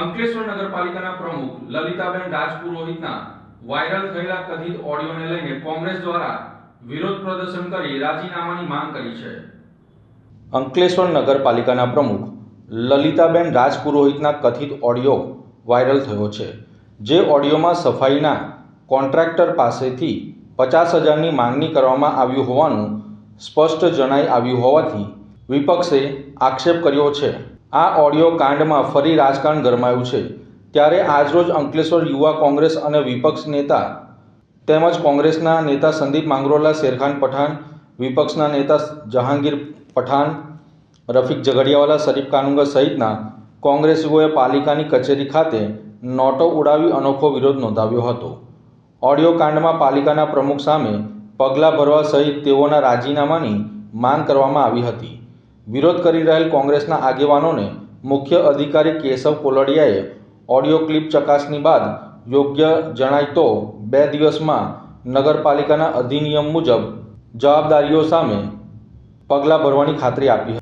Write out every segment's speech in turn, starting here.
અંકલેશ્વર નગરપાલિકાના પ્રમુખ લલિતાબેન રાજપુરોહિતના વાયરલ થયેલા કથિત ઓડિયોને લઈને કોંગ્રેસ દ્વારા વિરોધ પ્રદર્શન કરી રાજીનામાની માંગ કરી છે. અંકલેશ્વર નગરપાલિકાના પ્રમુખ લલિતાબેન રાજપુરોહિતના કથિત ઓડિયો વાયરલ થયો છે, જે ઓડિયોમાં સફાઈના કોન્ટ્રાક્ટર પાસેથી પચાસ હજારની માંગણી કરવામાં આવ્યું હોવાનું સ્પષ્ટ જણાઈ આવ્યું હોવાથી વિપક્ષે આક્ષેપ કર્યો છે. આ ઓડિયો કાંડમાં ફરી રાજકારણ ગરમાયું છે. ત્યારે આજરોજ અંકલેશ્વર યુવા કોંગ્રેસ અને વિપક્ષ નેતા તેમજ કોંગ્રેસના નેતા સંદીપ માંગરોલા, શેરખાન પઠાણ, વિપક્ષના નેતા જહાંગીર પઠાણ, રફીક ઝઘડિયાવાલા, શરીફ કાનુંગા સહિતના કોંગ્રેસીઓએ પાલિકાની કચેરી ખાતે નોટો ઉડાવી અનોખો વિરોધ નોંધાવ્યો હતો. ઓડિયો કાંડમાં પાલિકાના પ્રમુખ સામે પગલાં ભરવા સહિત તેઓના રાજીનામાની માંગ કરવામાં આવી હતી. વિરોધ કરી રહેલ કોંગ્રેસના આગેવાનોને મુખ્ય અધિકારી કેશવ કોલડિયાએ ઓડિયો ક્લિપ ચકાસણી બાદ યોગ્ય જણાય તો બે દિવસમાં નગરપાલિકાના અધિનિયમ મુજબ જવાબદારીઓ સામે પગલાં ભરવાની ખાતરી આપી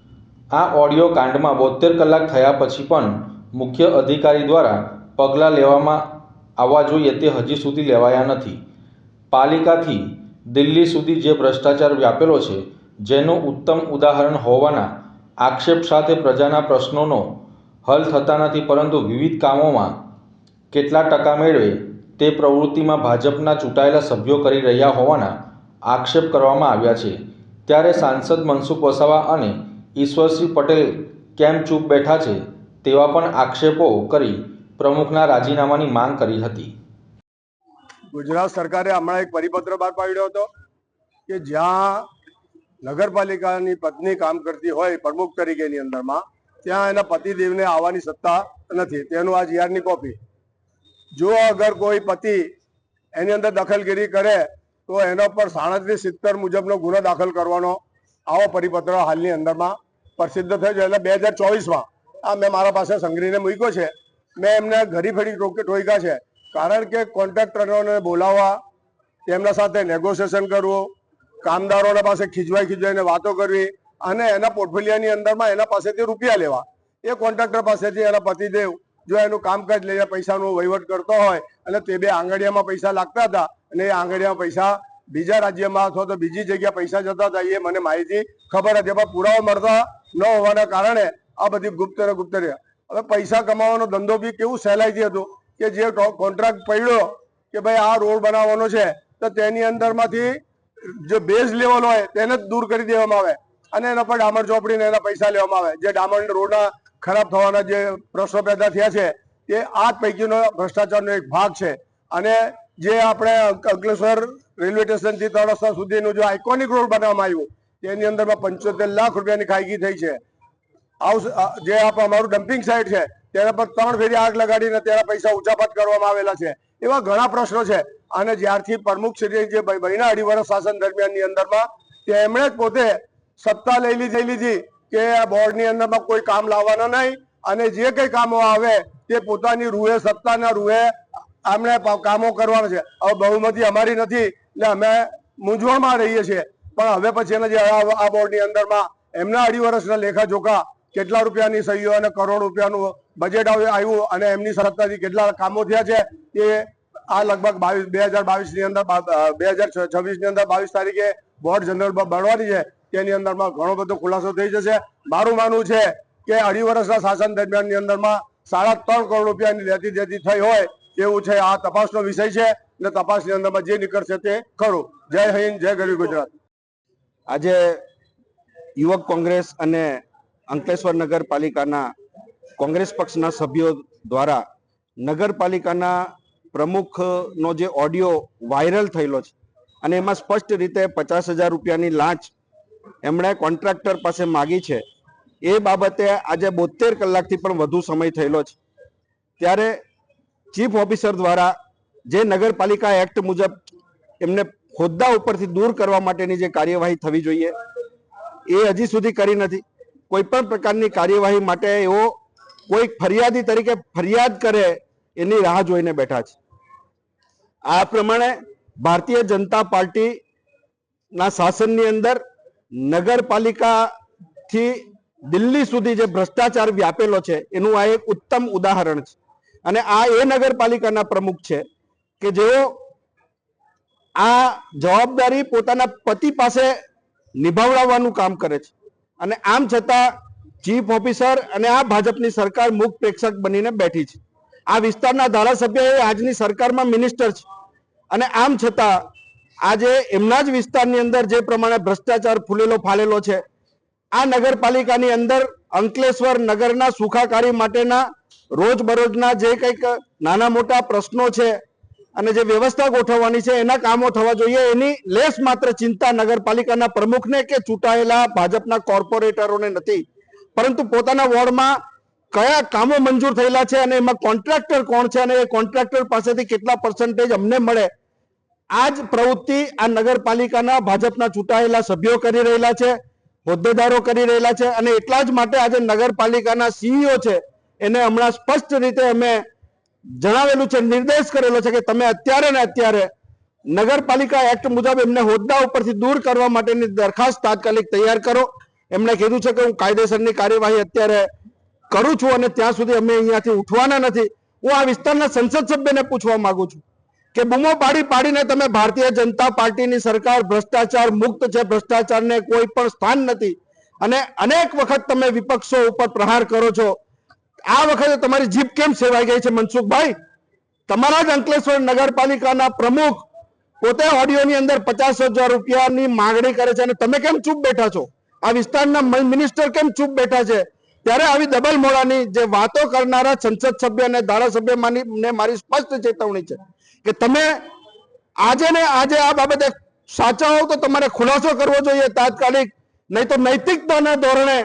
આ ઓડિયો કાંડમાં બોતેર કલાક થયા પછી પણ મુખ્ય અધિકારી દ્વારા પગલાં લેવામાં આવવા જોઈએ તે હજી સુધી લેવાયા નથી. પાલિકાથી દિલ્હી સુધી જે ભ્રષ્ટાચાર વ્યાપેલો છે જેનું ઉત્તમ ઉદાહરણ હોવાના આક્ષેપ સાથે પ્રજાના પ્રશ્નોનો હલ થતા નથી, પરંતુ વિવિધ કામોમાં કેટલા ટકા મેળવે તે પ્રવૃત્તિમાં ભાજપના ચૂંટાયેલા સભ્યો કરી રહ્યા હોવાના આક્ષેપ કરવામાં આવ્યા છે. ત્યારે સાંસદ મનસુખ વસાવા અને ઈશ્વરસિંહ પટેલ કેમ ચૂપ બેઠા છે તેવા પણ આક્ષેપો કરી પ્રમુખના રાજીનામાની માંગ કરી હતી. ગુજરાત સરકારે હમણાં એક પરિપત્ર બહાર પાડ્યો હતો કે જ્યાં નગરપાલિકાની પત્ની કામ કરતી હોય પ્રમુખ તરીકેની અંદરમાં, ત્યાં એના પતિદેવને આવવાની સત્તા નથી. તેનું આ જીઆરની કોપી જો અગર કોઈ પતિ એની અંદર દખલગીરી કરે, તો એના પર સાડત્રીસ સિત્તેર મુજબનો ગુનો દાખલ કરવાનો આવો પરિપત્ર હાલની અંદરમાં પ્રસિદ્ધ થયો છે. એટલે બે હજાર ચોવીસમાં આ મેં મારા પાસે સંઘરીને મૂક્યો છે. મેં એમને ઘડી ફરી ટોક્યા છે. કારણ કે કોન્ટ્રાક્ટરોને બોલાવવા, તેમના સાથે નેગોશિએશન કરવું કામદારોના પાસે ખીજવાઈ ખીજવાઈને વાતો કરવી અને એના પોર્ટફોલિયાની અંદરમાં એના પાસેથી રૂપિયા લેવા. એ કોન્ટ્રાક્ટર પાસેથી એના પતિદેવ જો એનું કામકાજ લઈને પૈસાનો વહીવટ કરતો હોય અને તે બે આંગળીયામાં પૈસા લાગતા હતા અને એ આંગળીયામાં પૈસા બીજા રાજ્યમાં અથવા તો બીજી જગ્યાએ પૈસા જતા હતા, એ મને માહિતી ખબર હતી. પણ પુરાવા મળતા ન હોવાના કારણે આ બધી ગુપ્ત ને ગુપ્ત હવે પૈસા કમાવાનો ધંધો બી કેવું સહેલાઈથી હતું કે જે કોન્ટ્રાક્ટ પડ્યો કે ભાઈ આ રોડ બનાવવાનો છે, તો તેની અંદરમાંથી જે બેઝ લેવલ હોય તેને જ દૂર કરી દેવામાં આવે. અને એના પર ડામર ચોપડીને એના પૈસા લેવામાં આવે. જે ડામર રોડના ખરાબ થવાના જે પ્રશ્નો પેદા થયા છે, એ આ પૈકીનો ભ્રષ્ટાચારનો એક ભાગ છે. અને જે આપણે અંકલેશ્વર રેલવે સ્ટેશનથી ત્રણ રસ્તા સુધીનું જે આઇકોનિક રોડ બનાવવામાં આવ્યું, તેની અંદરમાં પંચોતેર લાખ રૂપિયાની ખાયગી થઈ છે. જે અમારું ડમ્પિંગ સાઇટ છે, તેના પર ત્રણ ફેરી આગ લગાડીને તેના પૈસા ઉચાપત કરવામાં આવેલા છે. એવા ઘણા પ્રશ્નો છે. અને જ્યારથી પ્રમુખ શ્રી જે મહિના અઢી વર્ષ શાસન દરમિયાનની અંદરમાં તેમણે જ પોતે સત્તા લઈ લીધી લીધી કે આ બોર્ડની અંદરમાં કોઈ કામ લાવવાના નહીં અને જે કઈ કામો આવે તે પોતાની રૂએ સત્તાના રૂએ આમણે કામો કરવાના છે. હવે બહુમતી અમારી નથી એટલે અમે મૂંઝવણમાં રહીએ છીએ. પણ હવે પછી એના જે આ બોર્ડની અંદરમાં એમના અઢી વર્ષના લેખા જોખા કેટલા રૂપિયાની સહીઓ અને કરોડ રૂપિયાનું બજેટ આવ્યું અને એમની સત્તાથી કેટલા કામો થયા છે એ આ લગભગ બાવીસ, બે હજાર બાવીસની અંદર, બે હજાર છવ્વીસની અંદર બાવીસ તારીખે બોર્ડ જનરલ બનવાની છે. તેની અંદરમાં ઘણો બધો ખુલાસો થઈ જશે. મારું માનવું છે કે અઢી વર્ષના શાસન દરમિયાનની અંદરમાં સાડા ત્રણ કરોડ રૂપિયાની લેતી દેતી થઈ હોય એવું છે. આ તપાસનો વિષય છે અને તપાસની અંદરમાં જે નીકળશે તે ખરું. જય હિન્દ, જય ગરીબ ગુજરાત. આજે યુવક કોંગ્રેસ અને અંકલેશ્વર નગરપાલિકાના કોંગ્રેસ પક્ષના સભ્યો દ્વારા નગરપાલિકાના પ્રમુખનો જે ઓડિયો વાયરલ થયેલો છે અને એમાં સ્પષ્ટ રીતે પચાસ હજાર રૂપિયાની લાંચ એમણે કોન્ટ્રાક્ટર પાસે માગી છે, એ બાબતે આજે બોતેર કલાકથી પણ વધુ સમય થયેલો છે. ત્યારે ચીફ ઓફિસર દ્વારા જે નગરપાલિકા એક્ટ મુજબ એમને હોદ્દા ઉપરથી દૂર કરવા માટેની જે કાર્યવાહી થવી જોઈએ, એ હજી સુધી કરી નથી. કોઈ પણ પ્રકારની કાર્યવાહી માટે એઓ કોઈ ફરિયાદી તરીકે ફરિયાદ કરે એની રાહ જોઈને બેઠા છે. આ પ્રમાણે ભારતીય જનતા પાર્ટી ના શાસનની અંદર નગરપાલિકાથી દિલ્હી સુધી જે ભ્રષ્ટાચાર વ્યાપેલો છે, એનું આ એક ઉત્તમ ઉદાહરણ છે. અને આ એ નગરપાલિકાના પ્રમુખ છે કે જેઓ આ જવાબદારી પોતાના પતિ પાસે નિભાવડાવવાનું કામ કરે છે. અને આમ છતાં ચીફ ઓફિસર અને આ ભાજપની સરકાર મુખ પ્રેક્ષક બનીને બેઠી છે. આ વિસ્તારના ધારાસભ્ય એ આજની સરકારમાં મિનિસ્ટર છે. અને આમ છતાં, આજે એમના જ વિસ્તારની અંદર જે પ્રમાણે ભ્રષ્ટાચાર ફૂલેલો ફાલેલો છે, આ નગરપાલિકાની અંદર અંકલેશ્વર નગરના સુખાકારી માટેના રોજબરોજના જે કંઈક નાના મોટા પ્રશ્નો છે અને જે વ્યવસ્થા ગોઠવવાની છે, એના કામો થવા જોઈએ. એની લેસ માત્ર ચિંતા નગરપાલિકાના પ્રમુખને કે ચૂંટાયેલા ભાજપના કોર્પોરેટરોને નથી. પરંતુ પોતાના વોર્ડમાં કયા કામો મંજૂર થયેલા છે અને એમાં કોન્ટ્રાક્ટર કોણ છે અને એ કોન્ટ્રાક્ટર પાસેથી કેટલા પર્સન્ટેજ અમને મળે? આ જ પ્રવૃત્તિ આ નગરપાલિકાના ભાજપના ચૂંટાયેલા સભ્યો કરી રહેલા છે, હોદ્દેદારો કરી રહેલા છે અને એટલા જ માટે આજે નગરપાલિકાના સીઈઓ છે. એને હમણાં સ્પષ્ટ રીતે અમે જણાવેલું છે, નિર્દેશ કરેલો છે કે તમે અત્યારે ને અત્યારે નગરપાલિકા એક્ટ મુજબ એમને હોદ્દા ઉપરથી દૂર કરવા માટેની દરખાસ્ત તાત્કાલિક તૈયાર કરો. એમણે કીધું છે કે હું કાયદેસરની કાર્યવાહી અત્યારે કરું છું અને ત્યાં સુધી અમે અહીંયાથી ઉઠવાના નથી. હું આ વિસ્તારના સંસદ સભ્યને પૂછવા માંગુ છું કે બૂમો પાડી પાડીને તમે ભારતીય જનતા પાર્ટીની સરકાર ભ્રષ્ટાચાર મુક્ત છે, ભ્રષ્ટાચારને કોઈ પણ સ્થાન નથી. અને અનેક વખત તમે વિપક્ષો ઉપર પ્રહાર કરો છો. આ વખતે તમારી જીભ કેમ સેવાઈ ગઈ છે, મનસુખભાઈ? તમારા જ અંકલેશ્વર નગરપાલિકાના પ્રમુખ પોતે ઓડિયોની અંદર પચાસ હજાર રૂપિયાની માંગણી કરે છે અને તમે કેમ ચૂપ બેઠા છો? આ વિસ્તારના મિનિસ્ટર કેમ ચૂપ બેઠા છે? ત્યારે આવી ડબલ મોડાની જે વાતો કરનારા સંસદ સભ્ય અને ધારાસભ્ય માની મારી સ્પષ્ટ ચેતવણી છે કે તમે આજે ને આજે આ બાબતે સાચા હોવ તો તમારે ખુલાસો કરવો જોઈએ તાત્કાલિક, નહીં તો નૈતિકતાના ધોરણે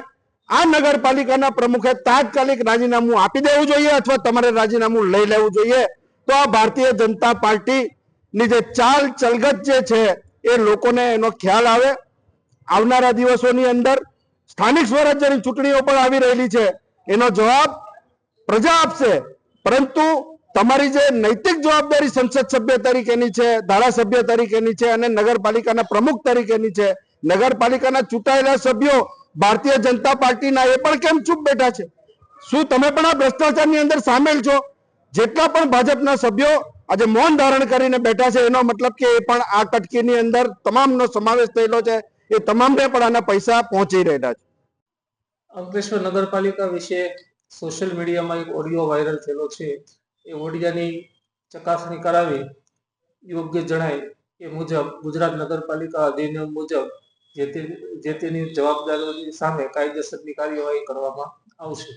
આ નગરપાલિકાના પ્રમુખે તાત્કાલિક રાજીનામું આપી દેવું જોઈએ અથવા તમારે રાજીનામું લઈ લેવું જોઈએ. તો આ ભારતીય જનતા પાર્ટીની જે ચાલ ચલગત જે છે એ લોકોને એનો ખ્યાલ આવે. આવનારા દિવસોની અંદર સ્થાનિક સ્વરાજ્યની ચૂંટણીઓ પણ આવી રહેલી છે. એનો જવાબ પ્રજા આપશે. પરંતુ તમારી જે નૈતિક જવાબદારી સંસદ સભ્ય તરીકેની છે, ધારાસભ્ય તરીકેની છે અને નગરપાલિકાના પ્રમુખ તરીકેની છે, નગરપાલિકાના ચૂંટાયેલા સભ્યો ભારતીય જનતા પાર્ટીના એ પણ કેમ ચૂપ બેઠા છે? શું તમે પણ આ ભ્રષ્ટાચારની અંદર સામેલ છો? જેટલા પણ ભાજપના સભ્યો આજે મૌન ધારણ કરીને બેઠા છે, એનો મતલબ કે એ પણ આ કટકીની અંદર તમામનો સમાવેશ થયેલો છે. એ તમામને પણ આના પૈસા પહોંચી રહેલા છે. અંકલેશ્વર નગરપાલિકા વિશે સોશિયલ મીડિયામાં એક ઓડિયો વાયરલ થયેલો છે. એ ઓડિયાની ચકાસણી કરાવી યોગ્ય જણાય એ મુજબ ગુજરાત નગરપાલિકા અધિનિયમ મુજબ જે તેની જવાબદારીઓની સામે કાયદેસરની કાર્યવાહી કરવામાં આવશે.